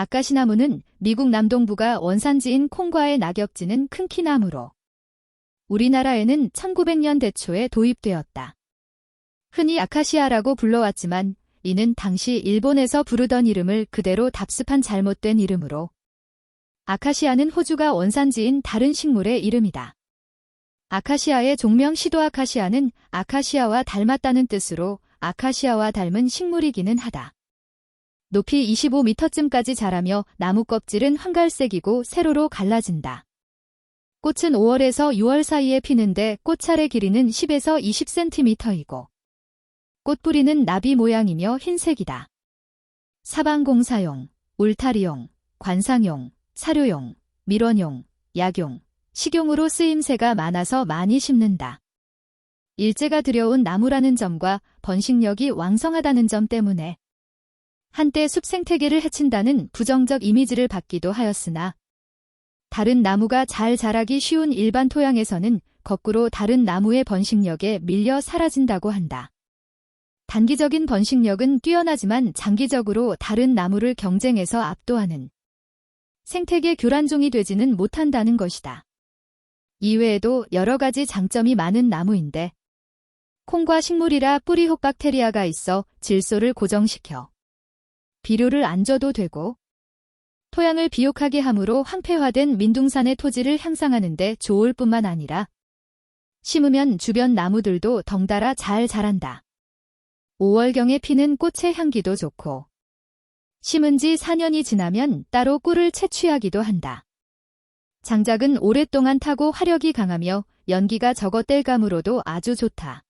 아카시나무는 미국 남동부가 원산지인 콩과의 낙엽지는 큰 키나무로 우리나라에는 1900년 대 초에 도입되었다. 흔히 아카시아라고 불러왔지만 이는 당시 일본에서 부르던 이름을 그대로 답습한 잘못된 이름으로 아카시아는 호주가 원산지인 다른 식물의 이름이다. 아카시아의 종명 시도 아카시아는 아카시아와 닮았다는 뜻으로 아카시아와 닮은 식물이기는 하다. 높이 25m쯤까지 자라며 나무 껍질은 황갈색이고 세로로 갈라진다. 꽃은 5월에서 6월 사이에 피는데 꽃차례 길이는 10에서 20cm이고 꽃뿌리는 나비 모양이며 흰색이다. 사방공사용, 울타리용, 관상용, 사료용, 밀원용, 약용, 식용으로 쓰임새가 많아서 많이 심는다. 일제가 들여온 나무라는 점과 번식력이 왕성하다는 점 때문에 한때 숲 생태계를 해친다는 부정적 이미지를 받기도 하였으나 다른 나무가 잘 자라기 쉬운 일반 토양에서는 거꾸로 다른 나무의 번식력에 밀려 사라진다고 한다. 단기적인 번식력은 뛰어나지만 장기적으로 다른 나무를 경쟁해서 압도하는 생태계 교란종이 되지는 못한다는 것이다. 이외에도 여러 가지 장점이 많은 나무인데 콩과 식물이라 뿌리 혹 박테리아가 있어 질소를 고정시켜 비료를 안 줘도 되고 토양을 비옥하게 함으로 황폐화된 민둥산의 토지를 향상하는 데 좋을 뿐만 아니라 심으면 주변 나무들도 덩달아 잘 자란다. 5월경에 피는 꽃의 향기도 좋고 심은 지 4년이 지나면 따로 꿀을 채취하기도 한다. 장작은 오랫동안 타고 화력이 강하며 연기가 적어 뗄감으로도 아주 좋다.